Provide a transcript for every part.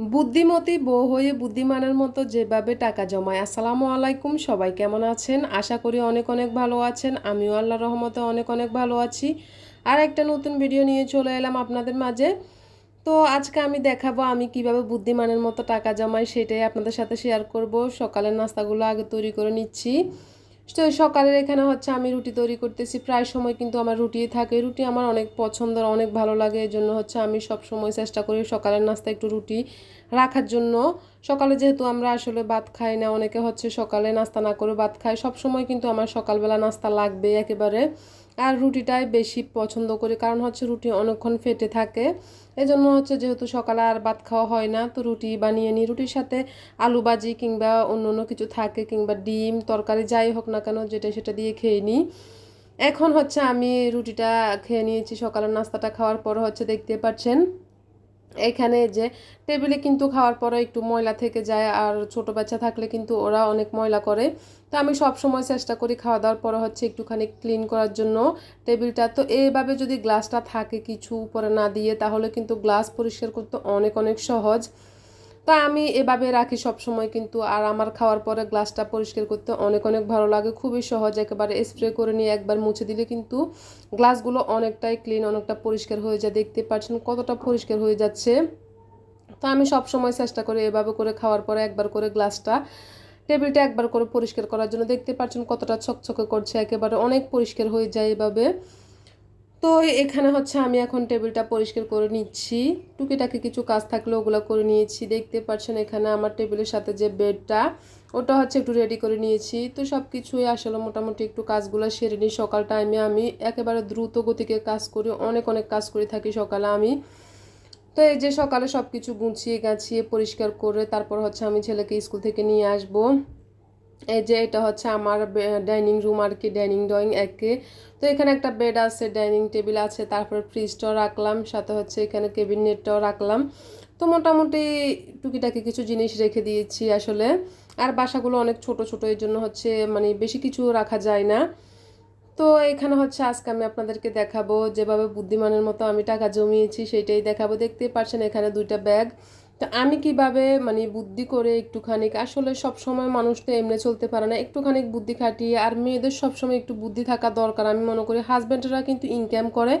বুদ্ধিমতী বউ হয়ে বুদ্ধিমানের মতো যেভাবে টাকা জমায়। আসসালামু আলাইকুম, সবাই কেমন আছেন? আশা করি অনেক অনেক ভালো আছেন। আমিও আল্লাহ রহমতে অনেক অনেক ভালো আছি। আর একটা নতুন ভিডিও নিয়ে চলে এলাম আপনাদের মাঝে। তো আজকে আমি দেখাবো আমি কীভাবে বুদ্ধিমানের মতো টাকা জমাই, সেটাই আপনাদের সাথে শেয়ার করব। সকালের নাস্তাগুলো আগে তৈরি করে নিচ্ছি। তো সকালের এখানে হচ্ছে আমি রুটি তৈরি করতেছি। প্রায় সময় কিন্তু আমার রুটিই থাকে। রুটি আমার অনেক পছন্দের, অনেক ভালো লাগে। এই জন্য হচ্ছে আমি সব সময় চেষ্টা করি সকালের নাস্তা একটু রুটি রাখার জন্য। সকালে যেহেতু আমরা আসলে ভাত খাই না, অনেকে হচ্ছে সকালে নাস্তা না করে ভাত খাই সব সময় কিন্তু আমার সকালবেলা নাস্তা লাগবে একেবারে। আর রুটিটাই বেশি পছন্দ করি, কারণ হচ্ছে রুটি অনেকক্ষণ ফেটে থাকে। এই জন্য হচ্ছে যেহেতু সকালে আর ভাত খাওয়া হয় না, তো রুটি বানিয়ে নিই। রুটির সাথে আলু ভাজি কিংবা অন্য অন্য কিছু থাকে, কিংবা ডিম, তরকারি, যাই হোক না কেন, যেটা সেটা দিয়ে খেয়ে নিই। এখন হচ্ছে আমি রুটিটা খেয়ে নিয়েছি, সকালের নাস্তাটা খাওয়ার পর হচ্ছে দেখতে পাচ্ছেন এখানে যে টেবিলে কিন্তু খাওয়ার পরে একটু ময়লা থেকে যায় আর ছোট বাচ্চা থাকলে কিন্তু ওরা অনেক ময়লা করে। তো আমি সব সময় চেষ্টা করি খাওয়া দাওয়ার পরে হচ্ছে একটুখানি ক্লিন করার জন্য টেবিলটা। তো এভাবে যদি গ্লাসটা থাকে কিছু উপরে না দিয়ে তাহলে কিন্তু গ্লাস পরিষ্কার করতে অনেক অনেক সহজ। তা আমি এভাবে রাখি সব সময় কিন্তু আর আমার খাওয়ার পরে গ্লাসটা পরিষ্কার করতে অনেক অনেক ভালো লাগে। খুবই সহজ, একেবারে স্প্রে করে নিয়ে একবার মুছে দিলে কিন্তু গ্লাসগুলো অনেকটাই ক্লিন অনেকটা পরিষ্কার হয়ে যায়। দেখতে পাচ্ছেন কতটা পরিষ্কার হয়ে যাচ্ছে। তো আমি সব সময় চেষ্টা করি এভাবে করে খাওয়ার পরে একবার করে গ্লাসটা, টেবিলটা একবার করে পরিষ্কার করার জন্য। দেখতে পাচ্ছেন কতটা ছকছকে করছে, একেবারে অনেক পরিষ্কার হয়ে যায় এভাবে। তো এখানে হচ্ছে আমি এখন টেবিলটা পরিষ্কার করে নিচ্ছি। টুকিটাকি কিছু কাজ থাকলে ওগুলো করে নিয়েছি। দেখতে পাচ্ছেন এখানে আমার টেবিলের সাথে যে বেডটা, ওটা হচ্ছে একটু রেডি করে নিয়েছি। তো সব কিছুই আসলে মোটামুটি একটু কাজগুলো সেরে নিই। সকাল টাইমে আমি একেবারে দ্রুত গতিকে কাজ করি। অনেক অনেক কাজ করে থাকি সকালে আমি। তো এই যে সকালে সব কিছু গুছিয়ে, গাছিয়ে, পরিষ্কার করে তারপর হচ্ছে আমি ছেলেকে স্কুল থেকে নিয়ে আসব। এই যে এটা হচ্ছে আমার ডাইনিং রুম আর কি ডাইনিং ড্রয়িং একে তো এখানে একটা বেড আছে ডাইনিং টেবিল আছে, তারপরে ফ্রিজটাও রাখলাম, সাথে হচ্ছে এখানে কেবিনেটটাও রাখলাম। তো মোটামুটি টুকিটাকি কিছু জিনিস রেখে দিয়েছি আসলে। আর বাসাগুলো অনেক ছোট ছোট, এই জন্য হচ্ছে মানে বেশি কিছু রাখা যায় না। তো এখানে হচ্ছে আজকে আমি আপনাদেরকে দেখাবো, যেভাবে বুদ্ধিমানের মতো আমি টাকা জমিয়েছি সেটাই দেখাবো। দেখতে পাচ্ছেন এখানে দুইটা ব্যাগ তো আমি কীভাবে মানে বুদ্ধি করে একটুখানি আসলে সব সময় মানুষ তো এমনি চলতে পারে না একটুখানি বুদ্ধি খাটিয়ে, আর মেয়েদের সবসময় একটু বুদ্ধি থাকা দরকার। আমি মনে করি হাজব্যান্ডরা কিন্তু ইনকাম করে,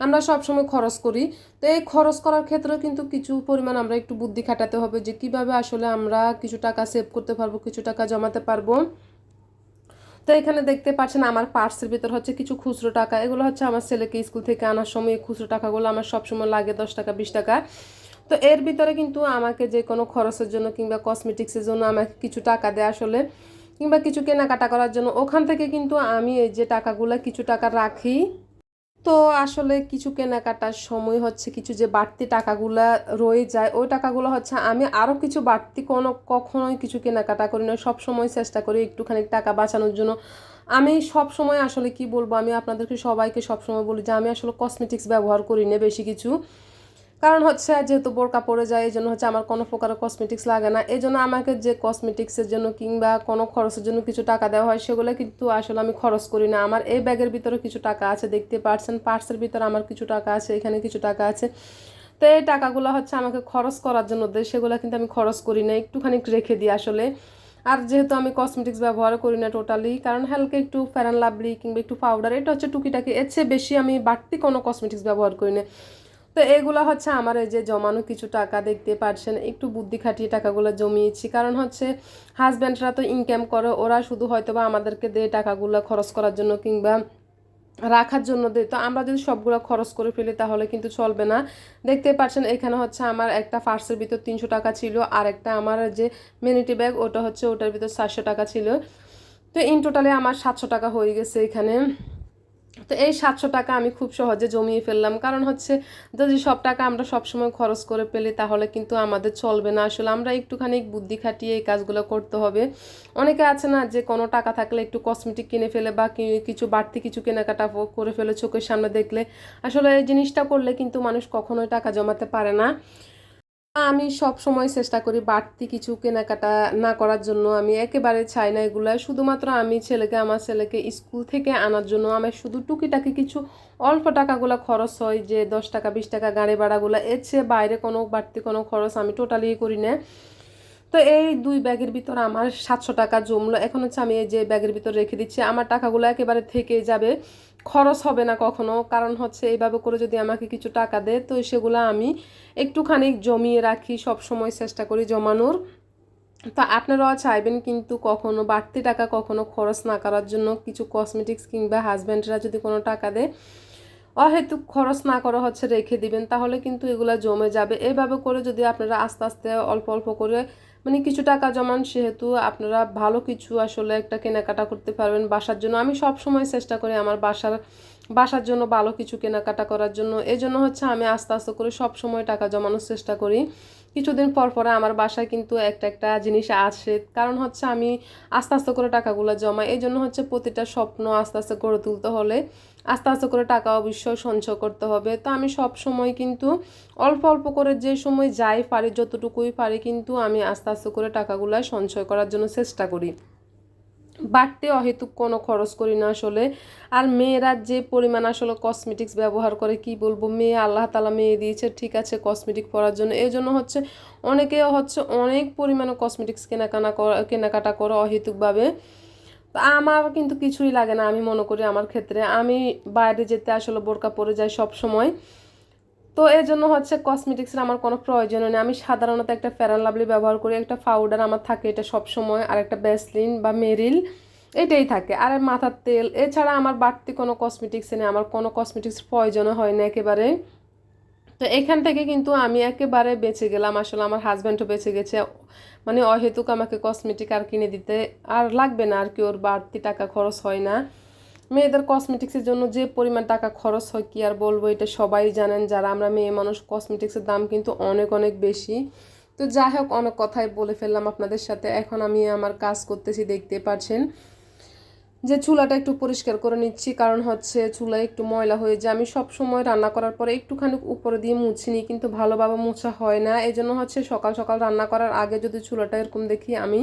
আমরা সব সময় খরচ করি। তো এই খরচ করার ক্ষেত্রেও কিন্তু কিছু পরিমাণ আমরা একটু বুদ্ধি খাটাতে হবে যে কীভাবে আসলে আমরা কিছু টাকা সেভ করতে পারব, কিছু টাকা জমাতে পারব। তো এখানে দেখতে পাচ্ছেন আমার পার্সের ভিতর হচ্ছে কিছু খুচরো টাকা, এগুলো হচ্ছে আমার ছেলেকে স্কুল থেকে আনার সময় খুচরো টাকাগুলো আমার সবসময় লাগে দশ টাকা, বিশ টাকা। তো এর ভিতরে কিন্তু আমাকে যে কোনো খরচের জন্য কিংবা কসমেটিক্সের জন্য আমাকে কিছু টাকা দেয় আসলে, কিংবা কিছু কেনাকাটা করার জন্য। ওখান থেকে কিন্তু আমি এই যে টাকাগুলো কিছু টাকা রাখি। তো আসলে কিছু কেনাকাটার সময় হচ্ছে কিছু যে বাড়তি টাকাগুলো রয়ে যায়, ওই টাকাগুলো হচ্ছে আমি আরও কিছু বাড়তি কোনো কখনোই কিছু কেনাকাটা করি না। সব সময় চেষ্টা করি একটুখানি টাকা বাঁচানোর জন্য। আমি সব সময় আসলে কি বলব, আমি আপনাদেরকে সবাইকে সব সময় বলি যে আমি আসলে কসমেটিক্স ব্যবহার করি না বেশি কিছু। কারণ হচ্ছে যেহেতু বোরকা পড়ে যায়, এই জন্য হচ্ছে আমার কোনো প্রকারের কসমেটিক্স লাগে না। এই জন্য আমাকে যে কসমেটিক্সের জন্য কিংবা কোনো খরচের জন্য কিছু টাকা দেওয়া হয়, সেগুলো কিন্তু আসলে আমি খরচ করি না। আমার এই ব্যাগের ভিতরে কিছু টাকা আছে, দেখতে পারছেন? পার্সের ভিতরে আমার কিছু টাকা আছে, এখানে কিছু টাকা আছে। তো এই টাকাগুলো হচ্ছে আমাকে খরচ করার জন্য দেয়, সেগুলো কিন্তু আমি খরচ করি না। একটুখানি রেখে দিই আসলে। আর যেহেতু আমি কসমেটিক্স ব্যবহার করি না টোটালি কারণ হালকা একটু ফ্যারান লাভলি কিংবা একটু পাউডার এটা হচ্ছে টুকিটাকি। এর চেয়ে বেশি আমি বাড়তি কোনো কসমেটিক্স ব্যবহার করি না। তো এগুলো হচ্ছে আমার এই যে জমানো কিছু টাকা দেখতে পারছেন, একটু বুদ্ধি খাটিয়ে টাকাগুলো জমিয়েছি। কারণ হচ্ছে হাজব্যান্ডরা তো ইনকাম করে, ওরা শুধু হয়তো বা আমাদেরকে দেয় টাকাগুলো খরচ করার জন্য কিংবা রাখার জন্য দেয়। তো আমরা যদি সবগুলো খরচ করে ফেলি তাহলে কিন্তু চলবে না। দেখতে পাচ্ছেন এখানে হচ্ছে আমার একটা ফার্সের ভিতর তিনশো টাকা ছিল, আর একটা আমার যে মিনিটি ব্যাগ ওটা হচ্ছে ওটার ভিতর চারশো টাকা ছিল। তো ইন টোটালে আমার সাতশো টাকা হয়ে গেছে এখানে। তো এই সাতশো টাকা আমি খুব সহজে জমিয়ে ফেললাম। কারণ হচ্ছে, যদি সব টাকা আমরা সবসময় খরচ করে পেলে তাহলে কিন্তু আমাদের চলবে না। আসলে আমরা একটুখানি বুদ্ধি খাটিয়ে এই কাজগুলো করতে হবে। অনেকে আছে না, যে কোনো টাকা থাকলে একটু কসমেটিক কিনে ফেলে বা কিছু বাড়তি কিছু কেনাকাটা করে ফেলে চোখের সামনে দেখলে। আসলে এই জিনিসটা করলে কিন্তু মানুষ কখনোই টাকা জমাতে পারে না। আমি সব সময় চেষ্টা করি বাড়তি কিছু কেনাকাটা না করার জন্য। আমি একেবারে চাই না এগুলা। শুধুমাত্র আমি ছেলেকে, আমার ছেলেকে স্কুল থেকে আনার জন্য আমার শুধু টুকিটাকি কিছু অল্প টাকাগুলো খরচ হয়, যে দশ টাকা, বিশ টাকা গাড়ি ভাড়াগুলো, এর চেয়ে বাইরে কোনো বাড়তি কোনো খরচ আমি টোটালি করি না। তো এই দুই ব্যাগের ভিতর আমার সাতশো টাকা জমলো। এখন হচ্ছে আমি এই যে ব্যাগের ভিতর রেখে দিচ্ছি, আমার টাকাগুলো একেবারে থেকে যাবে। খরচ হবে না কখনো। কারণ হচ্ছে এইভাবে করে যদি আমাকে কিছু টাকা দেয়, তো সেগুলো আমি একটুখানি জমিয়ে রাখি সব সময় চেষ্টা করি জমানোর। তো আপনারাও চাইবেন কিন্তু কখনো বাড়তি টাকা কখনো খরচ না করার জন্য কিছু কসমেটিক্স কিংবা হাজব্যান্ডরা যদি কোনো টাকা দেয়, অহেতুক খরচ না করা হচ্ছে রেখে দিবেন, তাহলে কিন্তু এগুলো জমে যাবে। এভাবে করে যদি আপনারা আস্তে আস্তে অল্প অল্প করে মানে কিছু টাকা জমান, সেহেতু আপনারা ভালো কিছু আসলে একটা কেনাকাটা করতে পারবেন বাসার জন্য। আমি সব সময় চেষ্টা করি আমার বাসার বাসার জন্য ভালো কিছু কেনাকাটা করার জন্য। এই জন্য হচ্ছে আমি আস্তে আস্তে করে সব সময় টাকা জমানোর চেষ্টা করি। কিছুদিন পর পরে আমার বাসায় কিন্তু একটা একটা জিনিস আসে কারণ হচ্ছে আমি আস্তে আস্তে করে টাকাগুলো জমাই। এই জন্য হচ্ছে প্রতিটা স্বপ্ন আস্তে আস্তে গড়ে তুলতে হলে আস্তে আস্তে করে টাকা অবশ্যই সঞ্চয় করতে হবে। তো আমি সব সময় কিন্তু অল্প অল্প করে যে সময় যাই পারি, যতটুকুই পারি কিন্তু আমি আস্তে আস্তে করে টাকাগুলো সঞ্চয় করার জন্য চেষ্টা করি। বাড়তে অহেতুক কোনো খরচ করি না আসলে। আর মেয়েরা যে পরিমাণ আসলে কসমেটিক্স ব্যবহার করে, কি বলব? মেয়ে আল্লাহ তালা মেয়ে দিয়েছে, ঠিক আছে কসমেটিক পরার জন্য। এই জন্য হচ্ছে অনেকে হচ্ছে অনেক পরিমাণে কসমেটিক্স কেনাকানা করা, কেনাকাটা করে অহেতুকভাবে। আমার কিন্তু কিছুই লাগে না, আমি মনে করি আমার ক্ষেত্রে। আমি বাইরে যেতে আসলে বোরকা পরে যাই সব সময় তো এই জন্য হচ্ছে কসমেটিক্সের আমার কোনো প্রয়োজন নেই। আমি সাধারণত একটা ফেরান লাভলি ব্যবহার করি, একটা পাউডার আমার থাকে, এটা সব সময় আর একটা ব্যাসলিন বা মেরিল এটাই থাকে। আর মাথার তেল, এছাড়া আমার বাড়তি কোনো কসমেটিক্স নেই, আমার কোনো কসমেটিক্স প্রয়োজন হয় না একেবারে। তো এখান থেকে কিন্তু আমি একেবারে বেঁচে গেলাম, আসলে আমার হাজব্যান্ডও বেঁচে গেছে। মানে অহেতুক আমাকে কসমেটিক আর কিনে দিতে। আর লাগবে না আর কি, ওর বাড়তি টাকা খরচ হয় না। মেয়েদের কসমেটিক্সের জন্য যে পরিমাণ টাকা খরচ হয়, কি আর বলব, এটা সবাই জানেন। যারা আমরা মেয়ে মানুষ কসমেটিক্সের দাম কিন্তু অনেক অনেক বেশি। তো যাই হোক, অনেক কথাই বলে ফেললাম আপনাদের সাথে। এখন আমি আমার কাজ করতেছি, দেখতে পাচ্ছেন। যে চুলাটা একটু পরিষ্কার করে নিচ্ছি, কারণ হচ্ছে চুলায় একটু ময়লা হয়ে যায়। আমি সব সময় রান্না করার পরে একটুখানি উপরে দিয়ে মুছি নিই, কিন্তু ভালোভাবে মোছা হয় না। এই জন্য হচ্ছে সকাল সকাল রান্না করার আগে যদি চুলাটা এরকম দেখি, আমি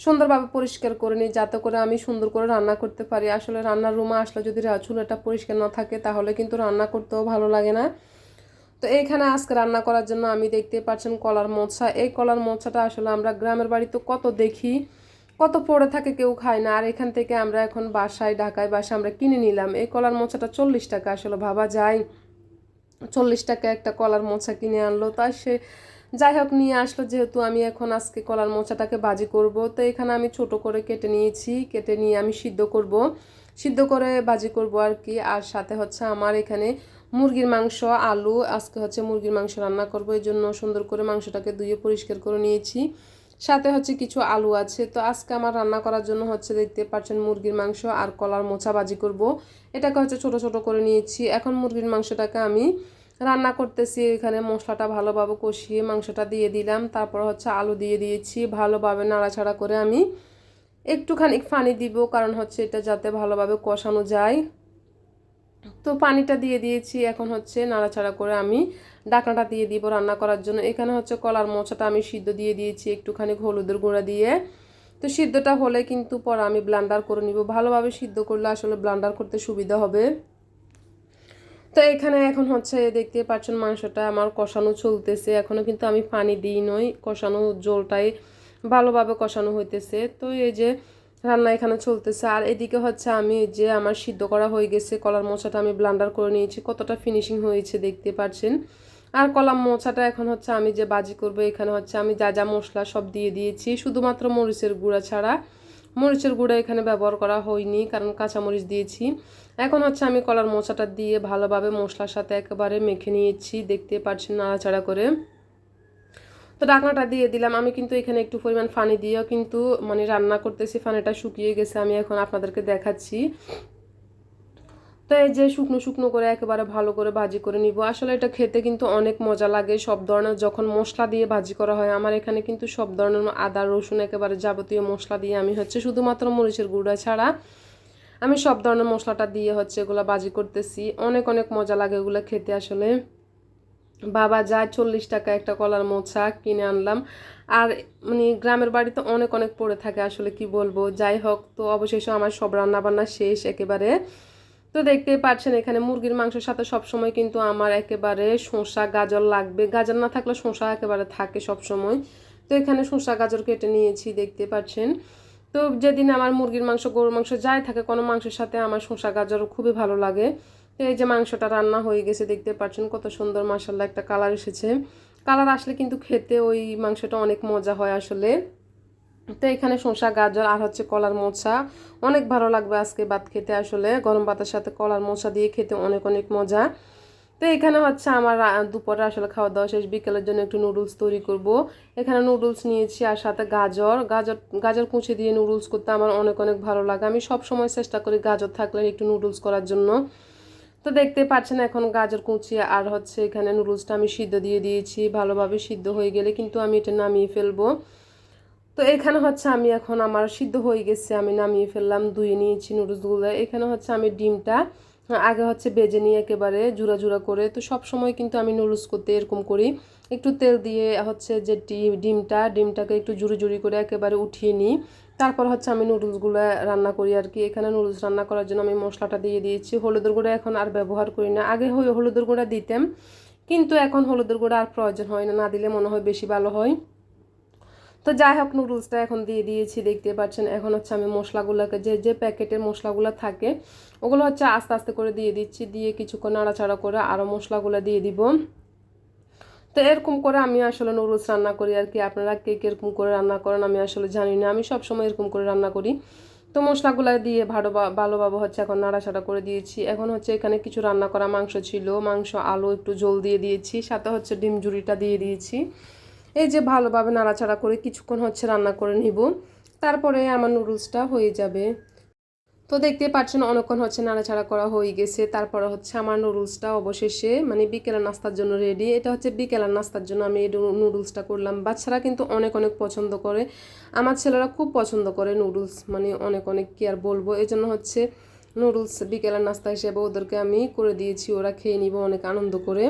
সুন্দরভাবে পরিষ্কার করে নিই, যাতে করে আমি সুন্দর করে রান্না করতে পারি। আসলে রান্নার রুমে আসলে যদি চুলাটা পরিষ্কার না থাকে, তাহলে কিন্তু রান্না করতেও ভালো লাগে না। তো এইখানে আজকে রান্না করার জন্য আমি দেখতে পাচ্ছেন কলার মোছা। এই কলার মোছাটা আসলে আমরা গ্রামের বাড়িতে কত দেখি কত পড়ে থাকে কেউ খায় না। আর এখান থেকে আমরা এখন বাসায়, ঢাকায় বাসা আমরা কিনে নিলাম। এই কলার মোচাটা চল্লিশ টাকা আসলে ভাবা যায়। চল্লিশ টাকা একটা কলার মোচা কিনে আনলো। তাই সে যাই হোক নিয়ে আসলো। যেহেতু আমি এখন আজকে কলার মোচাটাকে বাজি করব, তো এখানে আমি ছোট করে কেটে নিয়েছি। কেটে নিয়ে আমি সিদ্ধ করব। সিদ্ধ করে বাজি করব আর কি। আর সাথে হচ্ছে আমার এখানে মুরগির মাংস, আলু, আজকে হচ্ছে মুরগির মাংস রান্না করব। এই জন্য সুন্দর করে মাংসটাকে ধুয়ে পরিষ্কার করে নিয়েছি। সাথে হচ্ছে কিছু আলু আছে। তো আজকে আমার রান্না করার জন্য হচ্ছে দেখতে পাচ্ছেন মুরগির মাংস আর কলার মোচা বাজি করব। এটাকে হচ্ছে ছোট ছোট করে নিয়েছি। এখন মুরগির মাংসটাকে আমি রান্না করতেছি। এখানে মশলাটা ভালোভাবে কষিয়ে মাংসটা দিয়ে দিলাম। তারপর হচ্ছে আলু দিয়ে দিয়েছি। ভালোভাবে নাড়াচাড়া করে আমি একটুখানি পানি দিব, কারণ হচ্ছে এটা যাতে ভালোভাবে কষানো যায়। তো পানিটা দিয়ে দিয়েছি, এখন হচ্ছে নাড়াচাড়া করে আমি ডাকনাটা দিয়ে দিব রান্না করার জন্য। এখানে হচ্ছে কলার মোচাটা আমি সিদ্ধ দিয়ে দিয়েছি, একটুখানি হলুদের গুঁড়া দিয়ে। তো সিদ্ধটা হলে কিন্তু পরে আমি ব্লান্ডার করে নিব। ভালোভাবে সিদ্ধ করলে আসলে ব্লান্ডার করতে সুবিধা হবে। তো এখানে এখন হচ্ছে দেখতে পাচ্ছেন মাংসটা আমার কষানো চলতেছে। এখনও কিন্তু আমি পানি দিই নই, কষানো জলটাই ভালোভাবে কষানো হইতেছে। তো এই যে রান্না এখানে চলতেছে। আর এদিকে হচ্ছে আমি যে আমার সিদ্ধ করা হয়ে গেছে, কলার মোচাটা আমি ব্লান্ডার করে নিয়েছি, কতটা ফিনিশিং হয়েছে দেখতে পাচ্ছেন আর কলাম মোচাটা এখন হচ্ছে আমি যে বাজি করব, এখানে হচ্ছে আমি যা যা মশলা সব দিয়ে দিয়েছি, শুধুমাত্র মরিচের গুঁড়া ছাড়া। মরিচের গুঁড়া এখানে ব্যবহার করা হয়নি, কারণ কাঁচামরিচ দিয়েছি। এখন হচ্ছে আমি কলার মোচাটা দিয়ে ভালোভাবে মশলার সাথে একেবারে মেখে নিয়েছি, দেখতে পাচ্ছেন নাড়াচাড়া করে। তো ডাকনাটা দিয়ে দিলাম। আমি কিন্তু এখানে একটু পরিমাণ ফানি দিয়েও কিন্তু মানে রান্না করতেছি ফানিটা শুকিয়ে গেছে, আমি এখন আপনাদেরকে দেখাচ্ছি। তো এই যে শুকনো শুকনো করে একেবারে ভালো করে ভাজি করে নিব। আসলে এটা খেতে কিন্তু অনেক মজা লাগে, সব ধরনের যখন মশলা দিয়ে ভাজি করা হয়, আমার এখানে কিন্তু সব ধরনের আদা, রসুন একেবারে যাবতীয় মশলা দিয়ে আমি হচ্ছে শুধুমাত্র মরিচের গুঁড়া ছাড়া আমি সব ধরনের মশলাটা দিয়ে হচ্ছে এগুলো বাজি করতেছি। অনেক অনেক মজা লাগে এগুলো খেতে আসলে। বাবা যায় চল্লিশ টাকা একটা কলার মোচা কিনে আনলাম। আর মানে গ্রামের বাড়িতে অনেক অনেক পড়ে থাকে, আসলে কি বলব? যাই হোক, তো অবশেষে আমার সব রান্না বান্না শেষ একেবারে। তো দেখতেই পাচ্ছেন, এখানে মুরগির মাংসের সাথে সবসময় কিন্তু আমার একেবারে শসা, গাজর লাগবে। গাজর না থাকলে শসা একেবারে থাকে সবসময়। তো এখানে শসা, গাজর কেটে নিয়েছি দেখতে পাচ্ছেন। তো যেদিন আমার মুরগির মাংস, গরুর মাংস যাই থাকে, কোনো মাংসের সাথে আমার শসা, গাজর খুবই ভালো লাগে। তো এই যে মাংসটা রান্না হয়ে গেছে, দেখতে পাচ্ছেন কত সুন্দর মাসাল্লাহ একটা কালার এসেছে। কালার আসলে কিন্তু খেতে ওই মাংসটা অনেক মজা হয় আসলে। তো এখানে শসা, গাজর আর হচ্ছে কলার মোচা। অনেক ভালো লাগবে আজকে ভাত খেতে আসলে। গরম ভাতের সাথে কলার মোচা দিয়ে খেতে অনেক অনেক মজা। তো এখানে হচ্ছে আমার দুপুরে আসলে খাওয়া দাওয়া শেষ। বিকেলের জন্য একটু নুডলস তৈরি করব। এখানে নুডলস নিয়েছি আর সাথে গাজর। গাজর গাজর কুচি দিয়ে নুডলস করতে আমার অনেক অনেক ভালো লাগে। আমি সব সময় চেষ্টা করি গাজর থাকলে একটু নুডলস করার জন্য। তো দেখতে পাচ্ছেন এখন গাজর কুচি আর হচ্ছে এখানে নুডলসটা আমি সিদ্ধ দিয়ে দিয়েছি, ভালোভাবে সিদ্ধ হয়ে গেলে কিন্তু আমি এটা নামিয়ে ফেলব। তো এখানে হচ্ছে আমি এখন আমার সিদ্ধ হয়ে গেছে, আমি নামিয়ে ফেললাম, ধুয়ে নিয়েছি নুডলসগুলো। এখানে হচ্ছে আমি ডিমটা আগে হচ্ছে বেজে নিয়ে একেবারে জুড়া জুড়া করে, তো সব সময় কিন্তু আমি নুডলস করতে এরকম করি। একটু তেল দিয়ে হচ্ছে যে ডিমটা, ডিমটাকে একটু জুড়ি জুড়ি করে একেবারে উঠিয়ে নিই। তারপর হচ্ছে আমি নুডলসগুলো রান্না করি আর কি। এখানে নুডলস রান্না করার জন্য আমি মশলাটা দিয়ে দিয়েছি। হলুদের গুঁড়া এখন আর ব্যবহার করি না। আগে হলুদের গুঁড়া দিতাম, কিন্তু এখন হলুদের গুঁড়া আর প্রয়োজন হয় না। না দিলে মনে হয় বেশি ভালো হয়। তো যাই হোক, নুডলসটা এখন দিয়ে দিয়েছি, দেখতে পাচ্ছেন। এখন হচ্ছে আমি মশলাগুলোকে, যে যে প্যাকেটের মশলাগুলো থাকে, ওগুলো হচ্ছে আস্তে আস্তে করে দিয়ে দিচ্ছি। দিয়ে কিছুক্ষণ নাড়াচাড়া করে আরও মশলাগুলো দিয়ে দিব। তো এরকম করে আমি আসলে নুডলস রান্না করি আর কি আপনারা কে এরকম করে রান্না করেন আমি আসলে জানি না। আমি সবসময় এরকম করে রান্না করি। তো মশলাগুলো দিয়ে ভালো ভালোভাবে হচ্ছে এখন নাড়াচাড়া করে দিয়েছি। এখন হচ্ছে এখানে কিছু রান্না করা মাংস ছিল। মাংস, আলু একটু জল দিয়ে দিয়েছি। সাথে হচ্ছে ডিম জুড়িটা দিয়ে দিয়েছি। এই যে ভালোভাবে নাড়াচাড়া করে কিছুক্ষণ হচ্ছে রান্না করে নিব। তারপরে আমার নুডলসটা হয়ে যাবে। তো দেখতে পাচ্ছেন অনেকক্ষণ হচ্ছে নাড়াচাড়া করা হয়ে গেছে। তারপরে হচ্ছে আমার নুডলসটা অবশেষে মানে বিকেলের নাস্তার জন্য রেডি এটা হচ্ছে বিকেলের নাস্তার জন্য আমি এই নুডলসটা করলাম। বাচ্চারা কিন্তু অনেক অনেক পছন্দ করে। আমার ছেলেরা খুব পছন্দ করে নুডলস মানে অনেক অনেক কি আর বলব? এই জন্য হচ্ছে নুডলস বিকেলের নাস্তা হিসেবে ওদেরকে আমি করে দিয়েছি। ওরা খেয়ে নিব অনেক আনন্দ করে।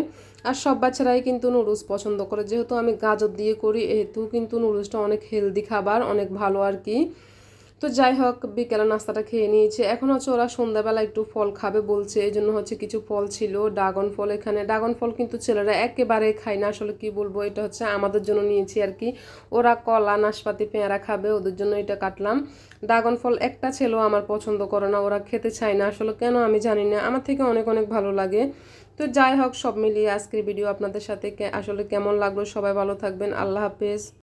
আর সব বাচ্চারাই কিন্তু নুডলস পছন্দ করে। যেহেতু আমি গাজর দিয়ে করি, এহেতু কিন্তু নুডলসটা অনেক হেলদি খাবার, অনেক ভালো আর কি। তো যাই হোক, বিকেলে নাস্তাটা খেয়ে নিয়েছে। এখন হচ্ছে ওরা সন্ধ্যাবেলা একটু ফল খাবে বলছে এই জন্য হচ্ছে কিছু ফল ছিল, ড্রাগন ফল এখানে। ড্রাগন ফল কিন্তু ছেলেরা একেবারে খায় না, আসলে কি বলব, এটা হচ্ছে আমাদের জন্য নিয়েছি আর কি। ওরা কলা, নাশপাতি, পেঁয়ারা খাবে, ওদের জন্য এটা কাটলাম। ড্রাগন ফল একটা ছেলেও আমার পছন্দ করে না, ওরা খেতে চায় না, আসলে কেন আমি জানি না, আমার থেকে অনেক অনেক ভালো লাগে। তো যাই হোক, সব মিলিয়ে আজকের ভিডিও আপনাদের সাথে আসলে কেমন লাগল, সবাই ভালো থাকবেন, আল্লাহ হাফেজ।